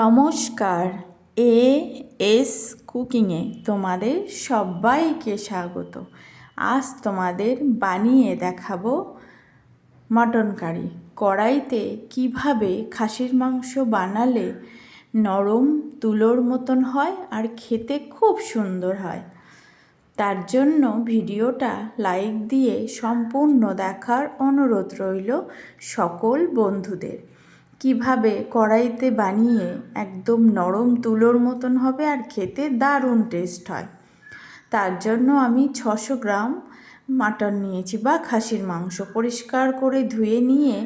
নমস্কার, A S কুকিংয়ে তোমাদের সবাইকে স্বাগত। আজ তোমাদের বানিয়ে দেখাবো মটন কারি। কড়াইতে কীভাবে খাসির মাংস বানালে নরম তুলোর মতন হয় আর খেতে খুব সুন্দর হয়। তার জন্য ভিডিওটা লাইক দিয়ে সম্পূর্ণ দেখার অনুরোধ রইল সকল বন্ধুদের। কীভাবে কড়াইতে বানিয়ে একদম নরম তুলোর মতন হবে আর খেতে দারুণ টেস্ট হয়। তার জন্য আমি ছশো গ্রাম মাটন নিয়েছি বা খাসির মাংস পরিষ্কার করে ধুয়ে নিয়ে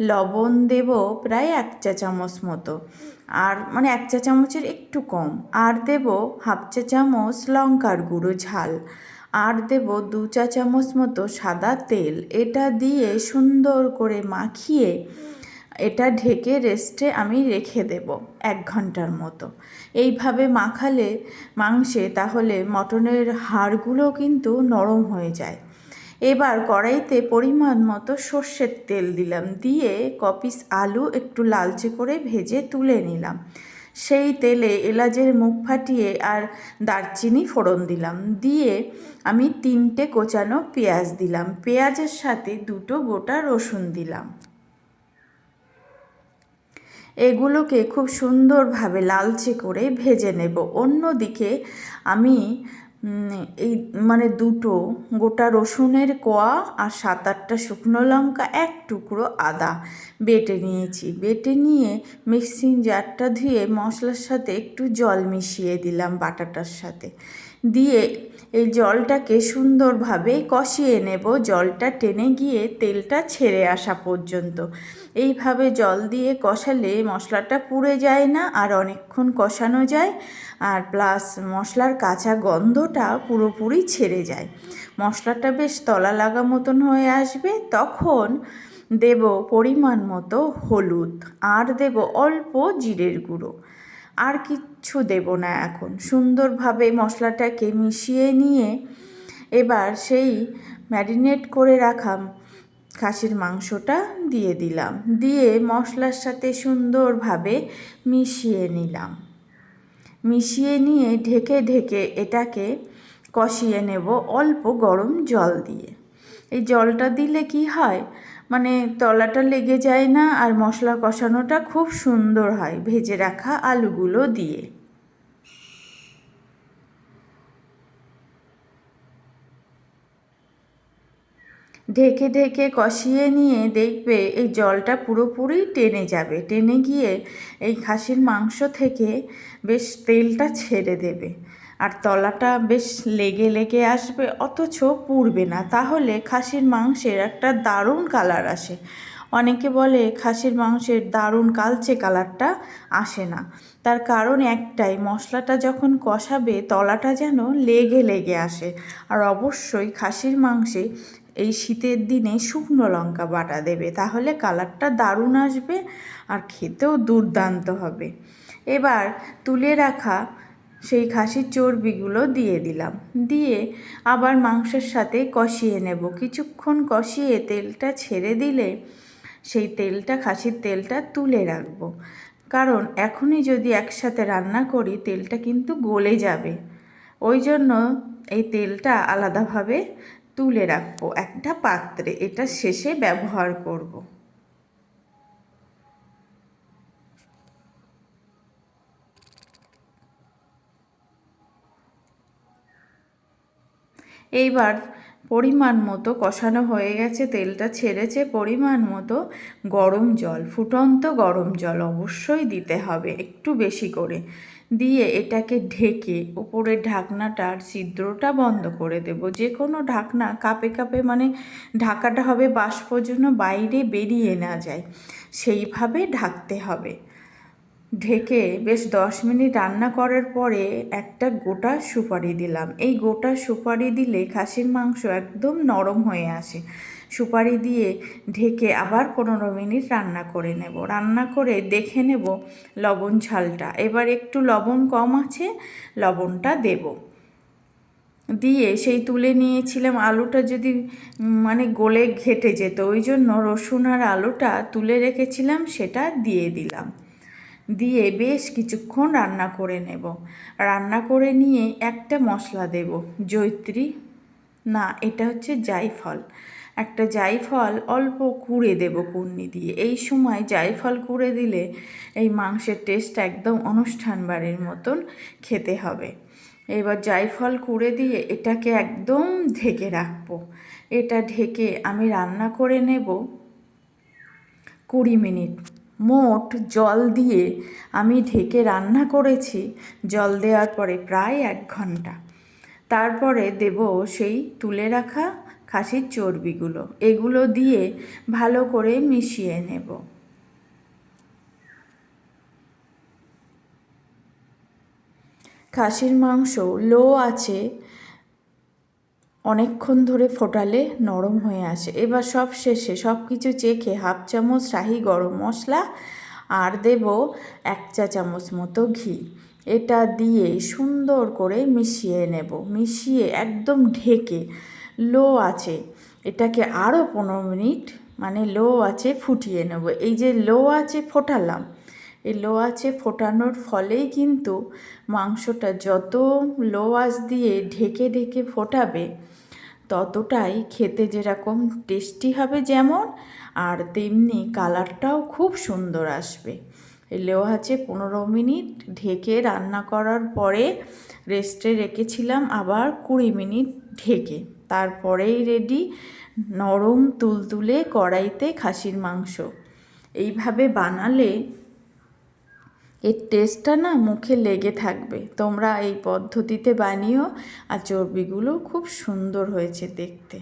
লবণ দেব প্রায় এক চা চামচ মতো। আর মানে এক চা চামচের একটু কম। আর দেব হাফ চা চামচ লঙ্কার গুঁড়ো ঝাল। আর দেব দু চা চামচ মতো সাদা তেল। এটা দিয়ে সুন্দর করে মাখিয়ে এটা ঢেকে রেস্টে আমি রেখে দেব এক ঘণ্টার মতো। এইভাবে মাখালে মাংসে তাহলে মটনের হাড়গুলো কিন্তু নরম হয়ে যায়। এবার কড়াইতে পরিমাণ মতো সর্ষের তেল দিলাম, দিয়ে কপিস আলু একটু লালচে করে ভেজে তুলে নিলাম। সেই তেলে এলাচের মুখ ফাটিয়ে আর দারচিনি ফোড়ন দিলাম, দিয়ে আমি তিনটে কোচানো পেঁয়াজ দিলাম। পেঁয়াজের সাথে দুটো গোটা রসুন দিলাম। এগুলোকে খুব সুন্দরভাবে লালচে করে ভেজে নেব। অন্যদিকে আমি এই মানে দুটো গোটা রসুনের কোয়া আর সাত আটটা শুকনো লঙ্কা এক টুকরো আদা বেটে নিয়েছি। বেটে নিয়ে মিক্সিং জারটা ধুয়ে মশলার সাথে একটু জল মিশিয়ে দিলাম বাটাটার সাথে। দিয়ে এই জলটাকে সুন্দরভাবে কষিয়ে নেব। জলটা টেনে গিয়ে তেলটা ছেড়ে আসা পর্যন্ত। এইভাবে জল দিয়ে কষালে মশলাটা পুড়ে যায় না আর অনেকক্ষণ কষানো যায় আর প্লাস মশলার কাঁচা গন্ধটা পুরোপুরি ছেড়ে যায়। মশলাটা বেশ তলা লাগা মতন হয়ে আসবে। তখন দেব পরিমাণ মতো হলুদ আর দেব অল্প জিরের গুঁড়ো। আর কিচ্ছু দেব না এখন। সুন্দরভাবে মশলাটাকে মিশিয়ে নিয়ে এবার সেই ম্যারিনেট করে রাখা খাসির মাংসটা দিয়ে দিলাম। দিয়ে মশলার সাথে সুন্দরভাবে মিশিয়ে নিলাম। মিশিয়ে নিয়ে ঢেকে ঢেকে এটাকে কষিয়ে নেব অল্প গরম জল দিয়ে। এই জলটা দিলে কি হয়? মানে তলাটা লেগে যায় না আর মশলা কষানোটা খুব সুন্দর হয় ভেজে রাখা আলুগুলো দিয়ে। ঢেকে ঢেকে কষিয়ে নিয়ে দেখবে এই জলটা পুরোপুরি টেনে যাবে। টেনে গিয়ে এই খাসির মাংস থেকে বেশ তেলটা ছেড়ে দেবে। আর তলাটা বেশ লেগে লেগে আসবে, অথচ পুড়বে না। তাহলে খাসির মাংসের একটা দারুণ কালার আসে। অনেকে বলে খাসির মাংসের দারুণ কালচে কালারটা আসে না। তার কারণ একটাই, মশলাটা যখন কষাবে, তলাটা যেন লেগে লেগে আসে। আর অবশ্যই খাসির মাংসে এই শীতের দিনে শুকনো লঙ্কা বাটা দেবে, তাহলে কালারটা দারুণ আসবে আর খেতেও দুর্দান্ত হবে। এবার তুলে রাখা সেই খাসির চর্বিগুলো দিয়ে দিলাম। দিয়ে আবার মাংসের সাথে কষিয়ে নেব। কিছুক্ষণ কষিয়ে তেলটা ছেড়ে দিলে সেই তেলটা, খাসির তেলটা তুলে রাখব। কারণ এখনই যদি একসাথে রান্না করি, তেলটা কিন্তু গলে যাবে। ওই জন্য এই তেলটা আলাদাভাবে তুলে রাখব। একটা পাত্রে। এটা শেষে ব্যবহার করব। এইবার পরিমাণ মতো কষানো হয়ে গেছে, তেলটা ছেড়েছে, পরিমাণ মতো গরম জল, ফুটন্ত গরম জল অবশ্যই দিতে হবে একটু বেশি করে। দিয়ে এটাকে ঢেকে উপরের ঢাকনাটার ছিদ্রটা বন্ধ করে দেব। যে কোনো ঢাকনা কাপে কাপে মানে ঢাকাটা হবে বাষ্প জন্য বাইরে বেরিয়ে না যায়, সেইভাবে ঢাকতে হবে। ঢেকে বেশ দশ মিনিট রান্না করার পরে একটা গোটা সুপারি দিলাম। এই গোটা সুপারি দিলে খাসির মাংস একদম নরম হয়ে আসে। সুপারি দিয়ে ঢেকে আবার পনেরো মিনিট রান্না করে নেব। রান্না করে দেখে নেব লবণ ঝালটা। এবার একটু লবণ কম আছে, লবণটা দেব। দিয়ে সেই তুলে নিয়েছিলাম আলুটা যদি মানে গলে ঘেটে যেত, ওই জন্য রসুন আর আলুটা তুলে রেখেছিলাম, সেটা দিয়ে দিলাম। দিয়ে বেশ কিছুক্ষণ রান্না করে নেব। রান্না করে নিয়ে একটা মশলা দেব জৈত্রী না, এটা হচ্ছে জাইফল। একটা জাইফল অল্প কুড়ে দেব কুর্নি দিয়ে। এই সময় জাইফল কুড়ে দিলে এই মাংসের টেস্ট একদম অনুষ্ঠান বাড়ির মতন খেতে হবে। এবার জাইফল কুড়ে দিয়ে এটাকে একদম ঢেকে রাখব। এটা ঢেকে আমি রান্না করে নেব কুড়ি মিনিট। মোট জল দিয়ে আমি ঢেকে রান্না করেছি, জল দেওয়ার পরে প্রায় এক ঘণ্টা। তারপরে দেব সেই তুলে রাখা খাসির চর্বিগুলো, এগুলো দিয়ে ভালো করে মিশিয়ে নেব। খাসির মাংস লো আছে অনেকক্ষণ ধরে ফোটালে নরম হয়ে আসে। এবার সব শেষে সব কিছু চেখে হাফ চামচ শাহি গরম মশলা আর দেব এক চা চামচ মতো ঘি। এটা দিয়ে সুন্দর করে মিশিয়ে নেব। মিশিয়ে একদম ঢেকে লো আছে। এটাকে আরও পনেরো মিনিট মানে লো আছে ফুটিয়ে নেব। এই যে লো আছে ফোটালাম। এই লো আছে ফোটানোর ফলেই কিন্তু মাংসটা যত লো আঁচ দিয়ে ঢেকে ঢেকে ফোটাবে ততটাই খেতে যেরকম টেস্টি হবে যেমন, আর তেমনি কালারটাও খুব সুন্দর আসবে। লেও আছে পনেরো মিনিট ঢেকে রান্না করার পরে রেস্টে রেখেছিলাম আবার কুড়ি মিনিট ঢেকে। তারপরেই রেডি নরম তুলতুলে কড়াইতে খাসির মাংস। এইভাবে বানালে এর টেস্টটা না মুখে লেগে থাকবে। তোমরা এই পদ্ধতিতে বানিও আর চর্বিগুলো খুব সুন্দর হয়েছে দেখতে।